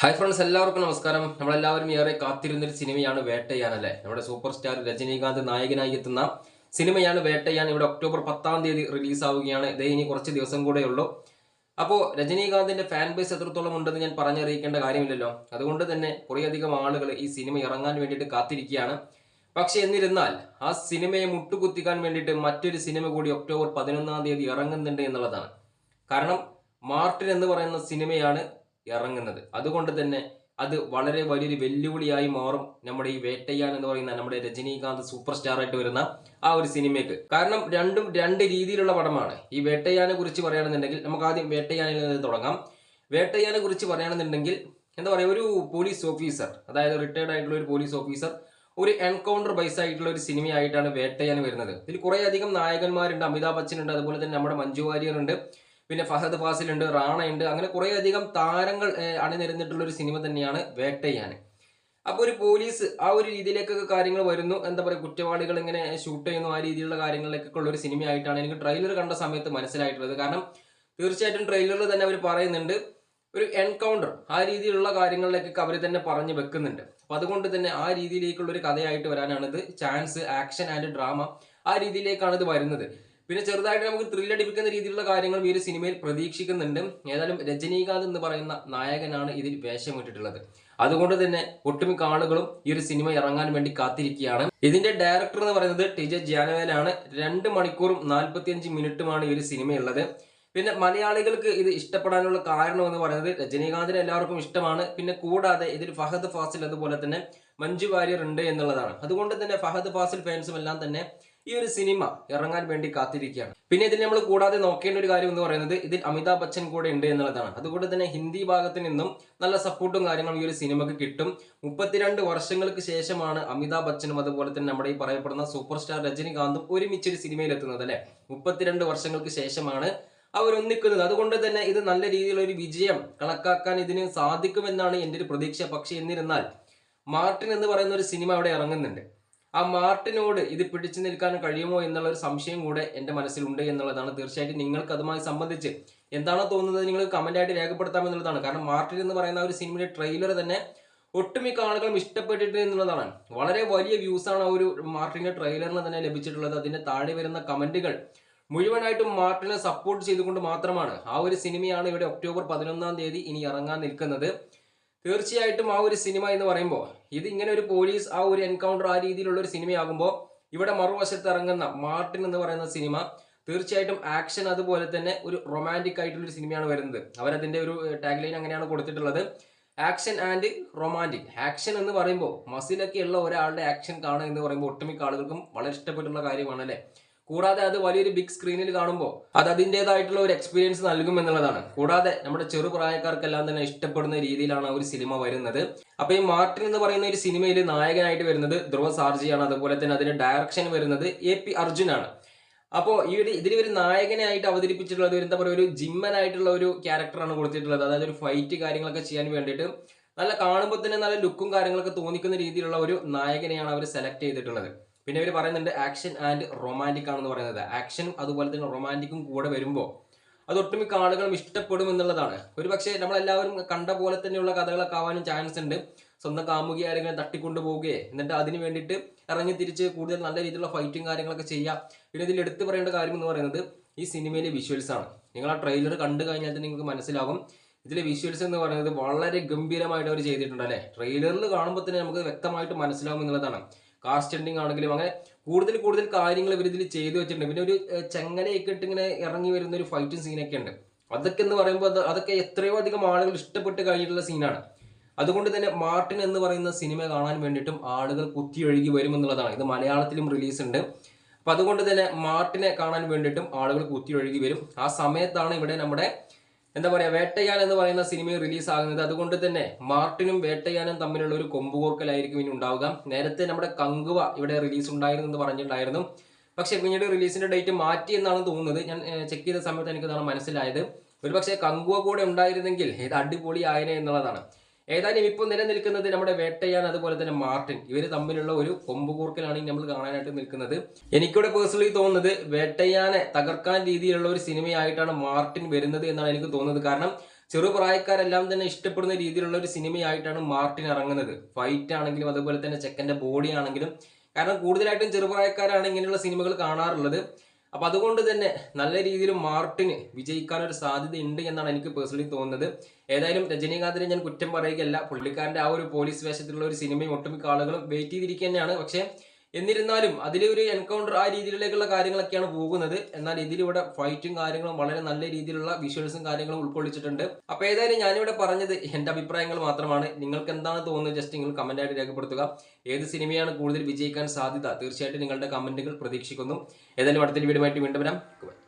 Hi friends എല്ലാവർക്കും നമസ്കാരം. നമ്മളെല്ലാവരും ഏറെ കാത്തിരുന്നൊരു സിനിമയാണ് വേട്ടയാൻ അല്ലേ? നമ്മുടെ സൂപ്പർ സ്റ്റാർ രജനീകാന്ത് നായകനായി എത്തുന്ന സിനിമയാണ് വേട്ടയാൻ. ഇവിടെ ഒക്ടോബർ പത്താം തീയതി റിലീസാവുകയാണ്. ഇതേ ഇനി കുറച്ച് ദിവസം കൂടെ ഉള്ളൂ. അപ്പോൾ രജനീകാന്തിന്റെ ഫാൻ ബേസ് എത്രത്തോളം ഉണ്ടെന്ന് ഞാൻ പറഞ്ഞറിയിക്കേണ്ട കാര്യമില്ലല്ലോ. അതുകൊണ്ട് തന്നെ കുറേയധികം ആളുകൾ ഈ സിനിമ ഇറങ്ങാൻ വേണ്ടിയിട്ട് കാത്തിരിക്കുകയാണ്. പക്ഷേ എന്നിരുന്നാൽ ആ സിനിമയെ മുട്ടുകുത്തിക്കാൻ വേണ്ടിയിട്ട് മറ്റൊരു സിനിമ കൂടി ഒക്ടോബർ പതിനൊന്നാം തീയതി ഇറങ്ങുന്നുണ്ട് എന്നുള്ളതാണ്. കാരണം മാർട്ടിൻ എന്ന് പറയുന്ന സിനിമയാണ് ഇറങ്ങുന്നത്. അതുകൊണ്ട് തന്നെ അത് വളരെ വലിയൊരു വെല്ലുവിളിയായി മാറും നമ്മുടെ ഈ വേട്ടയ്യാൻ എന്ന് പറയുന്ന നമ്മുടെ രജനീകാന്ത് സൂപ്പർ സ്റ്റാർ ആയിട്ട് വരുന്ന ആ ഒരു സിനിമയ്ക്ക്. കാരണം രണ്ടും രണ്ട് രീതിയിലുള്ള പടമാണ്. ഈ വേട്ടയ്യാനെ കുറിച്ച് പറയുകയാണെന്നുണ്ടെങ്കിൽ നമുക്ക് ആദ്യം വേട്ടയ്യാനിൽ നിന്ന് തുടങ്ങാം. വേട്ടയ്യാനെ കുറിച്ച് പറയുകയാണെന്നുണ്ടെങ്കിൽ എന്താ പറയുക ഒരു പോലീസ് ഓഫീസർ അതായത് റിട്ടയർഡ് ആയിട്ടുള്ള ഒരു പോലീസ് ഓഫീസർ ഒരു എൻകൗണ്ടർ ബൈസ് ആയിട്ടുള്ള ഒരു സിനിമയായിട്ടാണ് വേട്ടയാൻ വരുന്നത്. ഇതിൽ കുറേ അധികം നായകന്മാരുണ്ട്. അമിതാഭ് ബച്ചൻ ഉണ്ട് അതുപോലെ തന്നെ നമ്മുടെ മഞ്ജു വാര്യർ ഉണ്ട് പിന്നെ ഫഹദ് ഫാസിൽ ഉണ്ട് റാണ ഉണ്ട് അങ്ങനെ കുറേ അധികം താരങ്ങൾ അണിനിരന്നിട്ടുള്ള ഒരു സിനിമ തന്നെയാണ് വേട്ടയാൻ. അപ്പോൾ ഒരു പോലീസ് ആ ഒരു രീതിയിലേക്കൊക്കെ കാര്യങ്ങൾ വരുന്നു. എന്താ പറയുക കുറ്റവാളികൾ ഇങ്ങനെ ഷൂട്ട് ചെയ്യുന്നു ആ രീതിയിലുള്ള കാര്യങ്ങളിലേക്കൊക്കെ ഉള്ള ഒരു സിനിമയായിട്ടാണ് എനിക്ക് ട്രെയിലർ കണ്ട സമയത്ത് മനസ്സിലായിട്ടുള്ളത്. കാരണം തീർച്ചയായിട്ടും ട്രെയിലറിൽ തന്നെ അവർ പറയുന്നുണ്ട് ഒരു എൻകൗണ്ടർ ആ രീതിയിലുള്ള കാര്യങ്ങളിലേക്കൊക്കെ അവർ തന്നെ പറഞ്ഞു വെക്കുന്നുണ്ട്. അപ്പൊ അതുകൊണ്ട് തന്നെ ആ രീതിയിലേക്കുള്ള ഒരു കഥയായിട്ട് വരാനാണ് ഇത് ചാൻസ് ആക്ഷൻ ആൻഡ് ഡ്രാമ ആ രീതിയിലേക്കാണ് ഇത് വരുന്നത്. പിന്നെ ചെറുതായിട്ട് നമുക്ക് ത്രില്ലടിപ്പിക്കുന്ന രീതിയിലുള്ള കാര്യങ്ങൾ ഈ ഒരു സിനിമയിൽ പ്രതീക്ഷിക്കുന്നുണ്ട്. ഏതായാലും രജനീകാന്ത് എന്ന് പറയുന്ന നായകനാണ് ഇതിൽ വേഷമിട്ടിട്ടുള്ളത് അതുകൊണ്ട് തന്നെ ഒട്ടുമിക്ക ആളുകളും ഈ ഒരു സിനിമ ഇറങ്ങാൻ വേണ്ടി കാത്തിരിക്കുകയാണ്. ഇതിന്റെ ഡയറക്ടർ എന്ന് പറയുന്നത് ടി ജെ ജാനവേലാണ്. രണ്ട് മണിക്കൂറും നാൽപ്പത്തിയഞ്ച് മിനിറ്റുമാണ് ഈ ഒരു സിനിമയുള്ളത്. പിന്നെ മലയാളികൾക്ക് ഇത് ഇഷ്ടപ്പെടാനുള്ള കാരണം എന്ന് പറയുന്നത് രജനീകാന്തിനെ എല്ലാവർക്കും ഇഷ്ടമാണ്. പിന്നെ കൂടാതെ ഇതിൽ ഫഹദ് ഫാസിൽ അതുപോലെ തന്നെ മഞ്ജു വാര്യർ ഉണ്ട് എന്നുള്ളതാണ്. അതുകൊണ്ട് തന്നെ ഫഹദ് ഫാസിൽ ഫാൻസും എല്ലാം തന്നെ ഈ ഒരു സിനിമ ഇറങ്ങാൻ വേണ്ടി കാത്തിരിക്കുകയാണ്. പിന്നെ ഇതിൽ നമ്മൾ കൂടാതെ നോക്കേണ്ട ഒരു കാര്യം എന്ന് പറയുന്നത് ഇതിൽ അമിതാഭ് ബച്ചൻ കൂടെ ഉണ്ട് എന്നുള്ളതാണ്. അതുകൊണ്ട് തന്നെ ഹിന്ദി ഭാഗത്ത് നിന്നും നല്ല സപ്പോർട്ടും കാര്യങ്ങളും ഈ ഒരു സിനിമക്ക് കിട്ടും. മുപ്പത്തിരണ്ട് വർഷങ്ങൾക്ക് ശേഷമാണ് അമിതാഭ് ബച്ചനും അതുപോലെ തന്നെ നമ്മുടെ ഈ പറയപ്പെടുന്ന സൂപ്പർ സ്റ്റാർ രജനികാന്തും ഒരുമിച്ച് ഒരു സിനിമയിൽ എത്തുന്നത് അല്ലെ? മുപ്പത്തിരണ്ട് വർഷങ്ങൾക്ക് ശേഷമാണ് അവർ ഒന്നിക്കുന്നത്. അതുകൊണ്ട് തന്നെ ഇത് നല്ല രീതിയിലുള്ള ഒരു വിജയം കണക്കാക്കാൻ ഇതിന് സാധിക്കുമെന്നാണ് എന്റെ ഒരു പ്രതീക്ഷ. പക്ഷേ എന്നിരുന്നാൽ മാർട്ടിൻ എന്ന് പറയുന്ന ഒരു സിനിമ അവിടെ ഇറങ്ങുന്നുണ്ട്. ആ മാർട്ടിനോട് ഇത് പിടിച്ചു നിൽക്കാൻ കഴിയുമോ എന്നുള്ള ഒരു സംശയം കൂടെ എന്റെ മനസ്സിലുണ്ട് എന്നുള്ളതാണ്. തീർച്ചയായിട്ടും നിങ്ങൾക്ക് അതുമായി സംബന്ധിച്ച് എന്താണോ തോന്നുന്നത് നിങ്ങൾ കമന്റായിട്ട് രേഖപ്പെടുത്താമെന്നുള്ളതാണ്. കാരണം മാർട്ടിൻ എന്ന് പറയുന്ന ഒരു സിനിമയുടെ ട്രെയിലർ തന്നെ ഒട്ടുമിക്ക ആളുകളും ഇഷ്ടപ്പെട്ടിട്ട് എന്നുള്ളതാണ്. വളരെ വലിയ വ്യൂസ് ആണ് ആ ഒരു മാർട്ടിന്റെ ട്രെയിലറിന് തന്നെ ലഭിച്ചിട്ടുള്ളത്. അതിന്റെ താഴെ വരുന്ന കമന്റുകൾ മുഴുവനായിട്ടും മാർട്ടിനെ സപ്പോർട്ട് ചെയ്തുകൊണ്ട് മാത്രമാണ് ആ ഒരു സിനിമയാണ് ഇവിടെ ഒക്ടോബർ പതിനൊന്നാം തീയതി ഇനി ഇറങ്ങാൻ നിൽക്കുന്നത്. തീർച്ചയായിട്ടും ആ ഒരു സിനിമ എന്ന് പറയുമ്പോൾ ഇത് ഇങ്ങനെ ഒരു പോലീസ് ആ ഒരു എൻകൗണ്ടർ ആ രീതിയിലുള്ള ഒരു സിനിമയാകുമ്പോൾ ഇവിടെ മറുവശത്ത് ഇറങ്ങുന്ന മാർട്ടിൻ എന്ന് പറയുന്ന സിനിമ തീർച്ചയായിട്ടും ആക്ഷൻ അതുപോലെ തന്നെ ഒരു റൊമാന്റിക് ആയിട്ടുള്ള സിനിമയാണ് വരുന്നത്. അവരതിന്റെ ഒരു ടാഗ് ലൈൻ അങ്ങനെയാണ് കൊടുത്തിട്ടുള്ളത്. Action and romantic. ആക്ഷൻ എന്ന് പറയുമ്പോൾ മസിലൊക്കെ ഉള്ള ഒരാളുടെ ആക്ഷൻ കാണുക എന്ന് പറയുമ്പോൾ ഒട്ടുമിക്ക ആളുകൾക്കും വളരെ ഇഷ്ടപ്പെട്ടുള്ള കാര്യമാണ് അല്ലേ കൂടാതെ അത് വലിയൊരു ബിഗ് സ്ക്രീനിൽ കാണുമ്പോൾ അത് അതിന്റെതായിട്ടുള്ള ഒരു എക്സ്പീരിയൻസ് നൽകും എന്നുള്ളതാണ്. കൂടാതെ നമ്മുടെ ചെറുപ്രായക്കാർക്കെല്ലാം തന്നെ ഇഷ്ടപ്പെടുന്ന രീതിയിലാണ് ഒരു സിനിമ വരുന്നത്. അപ്പൊ ഈ മാർട്ടിൻ എന്ന് പറയുന്ന ഒരു സിനിമയിൽ നായകനായിട്ട് വരുന്നത് ധ്രുവ സാർജിയാണ്. അതുപോലെ തന്നെ അതിന്റെ ഡയറക്ഷൻ വരുന്നത് എ പി അർജുനാണ്. അപ്പോൾ ഈ ഒരു ഇതിൽ ഒരു നായകനായിട്ട് അവതരിപ്പിച്ചിട്ടുള്ളത് ഒരു എന്താ പറയുക ഒരു ജിമ്മനായിട്ടുള്ള ഒരു ക്യാരക്ടറാണ് കൊടുത്തിട്ടുള്ളത്. അതായത് ഒരു ഫൈറ്റ് കാര്യങ്ങളൊക്കെ ചെയ്യാൻ വേണ്ടിയിട്ട് നല്ല കാണുമ്പോൾ തന്നെ നല്ല ലുക്കും കാര്യങ്ങളൊക്കെ തോന്നിക്കുന്ന രീതിയിലുള്ള ഒരു നായകനെയാണ് അവർ സെലക്ട് ചെയ്തിട്ടുള്ളത്. പിന്നെ ഇവർ പറയുന്നുണ്ട് ആക്ഷൻ ആൻഡ് റൊമാന്റിക് ആണെന്ന് പറയുന്നത്. ആക്ഷനും അതുപോലെ തന്നെ റൊമാന്റിക്കും കൂടെ വരുമ്പോൾ അത് ഒട്ടുമിക്ക ആളുകളും ഇഷ്ടപ്പെടും എന്നുള്ളതാണ്. ഒരു പക്ഷേ നമ്മളെല്ലാവരും കണ്ട പോലെ തന്നെയുള്ള കഥകളൊക്കെ ആവാനും ചാൻസ് ഉണ്ട്. സ്വന്തം കാമുകി ആരെങ്കിലും തട്ടിക്കൊണ്ടു പോവുകയെ എന്നിട്ട് അതിന് വേണ്ടിയിട്ട് ഇറങ്ങി തിരിച്ച് കൂടുതൽ നല്ല രീതിയിലുള്ള ഫൈറ്റും കാര്യങ്ങളൊക്കെ ചെയ്യാം. പിന്നെ ഇതിൽ എടുത്തു പറയേണ്ട കാര്യം എന്ന് പറയുന്നത് ഈ സിനിമയിലെ വിഷ്വൽസ് ആണ്. നിങ്ങൾ ആ ട്രെയിലർ കണ്ടു കഴിഞ്ഞാൽ തന്നെ നിങ്ങൾക്ക് മനസ്സിലാകും ഇതിലെ വിഷ്വൽസ് എന്ന് പറയുന്നത് വളരെ ഗംഭീരമായിട്ട് അവർ ചെയ്തിട്ടുണ്ട് അല്ലേ? ട്രെയിലറിൽ കാണുമ്പോൾ തന്നെ നമുക്ക് വ്യക്തമായിട്ട് മനസ്സിലാവും എന്നുള്ളതാണ്. കാർ സ്റ്റണ്ടിങ് ആണെങ്കിലും അങ്ങനെ കൂടുതൽ കൂടുതൽ കാര്യങ്ങൾ ഇവർ ഇതിൽ ചെയ്തു വെച്ചിട്ടുണ്ട്. പിന്നെ ഒരു ചെങ്ങലയൊക്കെ ഇട്ട് ഇങ്ങനെ ഇറങ്ങി വരുന്ന ഒരു ഫൈറ്റും സീനൊക്കെ ഉണ്ട്. അതൊക്കെ എന്ന് പറയുമ്പോൾ അത് അതൊക്കെ എത്രയോ അധികം ആളുകൾ ഇഷ്ടപ്പെട്ട് കഴിഞ്ഞിട്ടുള്ള സീനാണ് അതുകൊണ്ട് തന്നെ മാർട്ടിൻ എന്ന് പറയുന്ന സിനിമ കാണാൻ വേണ്ടിയിട്ടും ആളുകൾ കുത്തിയൊഴുകി വരും എന്നുള്ളതാണ്. ഇത് മലയാളത്തിലും റിലീസ് ഉണ്ട്. അപ്പൊ അതുകൊണ്ട് തന്നെ മാർട്ടിനെ കാണാൻ വേണ്ടിയിട്ടും ആളുകൾ കുത്തിയൊഴുകി വരും. ആ സമയത്താണ് ഇവിടെ നമ്മുടെ എന്താ പറയാ വേട്ടയാൻ എന്ന് പറയുന്ന സിനിമ റിലീസ് ആകുന്നത് അതുകൊണ്ട് തന്നെ മാർട്ടിനും വേട്ടയാനും തമ്മിലുള്ള ഒരു കൊമ്പുകോർക്കലായിരിക്കും ഇനി ഉണ്ടാവുക. നേരത്തെ നമ്മുടെ കങ്കുവ ഇവിടെ റിലീസ് ഉണ്ടായിരുന്നു എന്ന് പറഞ്ഞിട്ടുണ്ടായിരുന്നു. പക്ഷെ പിന്നീട് റിലീസിന്റെ ഡേറ്റ് മാറ്റി എന്നാണ് തോന്നുന്നത്. ഞാൻ ചെക്ക് ചെയ്ത സമയത്ത് എനിക്ക് മനസ്സിലായത്. മനസ്സിലായത് ഒരുപക്ഷെ കങ്കുവ കൂടെ ഉണ്ടായിരുന്നെങ്കിൽ ഇത് അടിപൊളി ആയനെ എന്നുള്ളതാണ്. ഏതായാലും ഇപ്പോൾ നിലനിൽക്കുന്നത് നമ്മുടെ വേട്ടയാൻ അതുപോലെ തന്നെ മാർട്ടിൻ. ഇവർ തമ്മിലുള്ള ഒരു കൊമ്പുകൂർക്കലാണ് നമ്മൾ കാണാനായിട്ട് നിൽക്കുന്നത്. എനിക്കിവിടെ പേഴ്സണലി തോന്നുന്നത് വേട്ടയാനെ തകർക്കാൻ രീതിയിലുള്ള ഒരു സിനിമയായിട്ടാണ് മാർട്ടിൻ വരുന്നത് എന്നാണ് എനിക്ക് തോന്നുന്നത്. കാരണം ചെറുപ്രായക്കാരെല്ലാം തന്നെ ഇഷ്ടപ്പെടുന്ന രീതിയിലുള്ള ഒരു സിനിമയായിട്ടാണ് മാർട്ടിൻ ഇറങ്ങുന്നത്. ഫൈറ്റ് ആണെങ്കിലും അതുപോലെ തന്നെ ചെക്കന്റെ ബോഡി ആണെങ്കിലും. കാരണം കൂടുതലായിട്ടും ചെറുപ്രായക്കാരാണ് ഇങ്ങനെയുള്ള സിനിമകൾ കാണാറുള്ളത്. അപ്പൊ അതുകൊണ്ട് തന്നെ നല്ല രീതിയിൽ മാർട്ടിന് വിജയിക്കാൻ ഒരു സാധ്യത ഉണ്ട് എന്നാണ് എനിക്ക് പേഴ്സണലി തോന്നുന്നത്. ഏതായാലും രജനീകാന്തിനെ ഞാൻ കുറ്റം പറയുകയല്ല. പുള്ളിക്കാരന്റെ ആ ഒരു പോലീസ് വേഷത്തിലുള്ള ഒരു സിനിമയും ഒട്ടുമിക്ക ആളുകളും വെയിറ്റ് ചെയ്തിരിക്കുക തന്നെയാണ് പക്ഷേ എന്നിരുന്നാലും അതിലൊരു എൻകൗണ്ടർ ആ രീതിയിലേക്കുള്ള കാര്യങ്ങളൊക്കെയാണ് പോകുന്നത്. എന്നാൽ ഇതിലിവിടെ ഫൈറ്റും കാര്യങ്ങളും വളരെ നല്ല രീതിയിലുള്ള വിഷ്വൽസും കാര്യങ്ങളും ഉൾക്കൊള്ളിച്ചിട്ടുണ്ട്. അപ്പൊ ഏതായാലും ഞാനിവിടെ പറഞ്ഞത് എന്റെ അഭിപ്രായങ്ങൾ മാത്രമാണ്. നിങ്ങൾക്ക് എന്താണ് തോന്നുന്നത്? ജസ്റ്റ് നിങ്ങൾ കമന്റ് ആയിട്ട് രേഖപ്പെടുത്തുക. ഏത് സിനിമയാണ് കൂടുതൽ വിജയിക്കാൻ സാധ്യത? തീർച്ചയായിട്ടും നിങ്ങളുടെ കമന്റുകൾ പ്രതീക്ഷിക്കുന്നു. ഏതായാലും അടുത്തൊരു വീഡിയോ ആയിട്ട് വീണ്ടും വരാം.